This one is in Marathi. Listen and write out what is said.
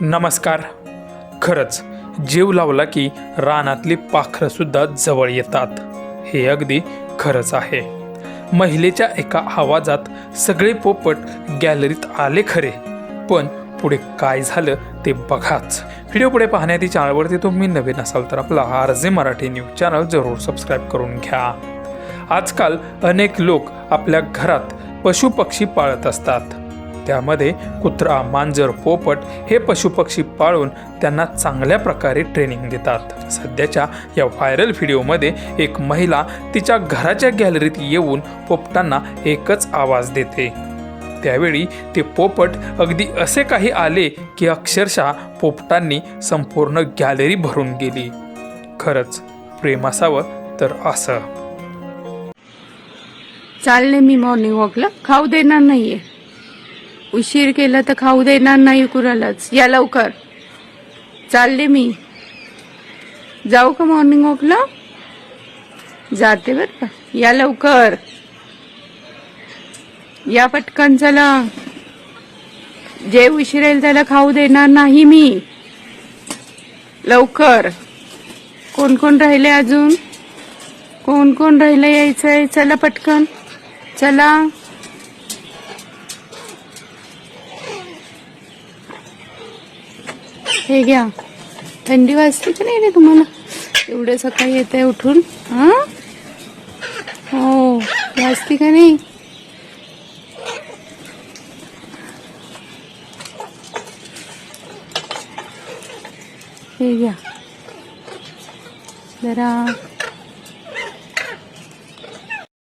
नमस्कार. खरंच जीव लावला की रानातली पाखरंसुद्धा जवळ येतात. हे अगदी खरंच आहे. महिलेच्या एका आवाजात सगळे पोपट गॅलरीत आले खरे. पण पुढे काय झालं ते बघाच. व्हिडिओ पुढे पाहण्याची चॅनलवरती तुम्ही नवीन असाल तर आपला R J Marathi news channel जरूर सबस्क्राईब करून घ्या. आजकाल अनेक लोक आपल्या घरात पशुपक्षी पाळत असतात. त्यामध्ये कुत्रा मांजर पोपट हे पशुपक्षी पाळून त्यांना चांगल्या प्रकारे ट्रेनिंग देतात. सध्याच्या या व्हायरल व्हिडिओमध्ये एक महिला तिच्या घराच्या गॅलरीत येऊन पोपटांना एकच आवाज देते. त्यावेळी ते पोपट अगदी असे काही आले की अक्षरशः पोपटांनी संपूर्ण गॅलरी भरून गेली. खरंच प्रेम असावं तर असं. चालले मी मॉर्निंग वॉकला खाऊ देणार नाहीये. उशीर केला तर खाऊ देणार नाही कुरालाच या लवकर. चालले मी. जाऊ का मॉर्निंग वॉकला जाते बर का. या लवकर. या पटकन चला. जे उशीर येईल त्याला खाऊ देणार नाही मी. लवकर. कोण कोण राहिले अजून? कोण कोण राहिलं यायचंय? चला पटकन. चला. हे घ्या. थंडी वाजते की नाही रे तुम्हाला? एवढं सकाळी येत आहे उठून? हा? हो. वाजते का नाही? हे घ्या. जरा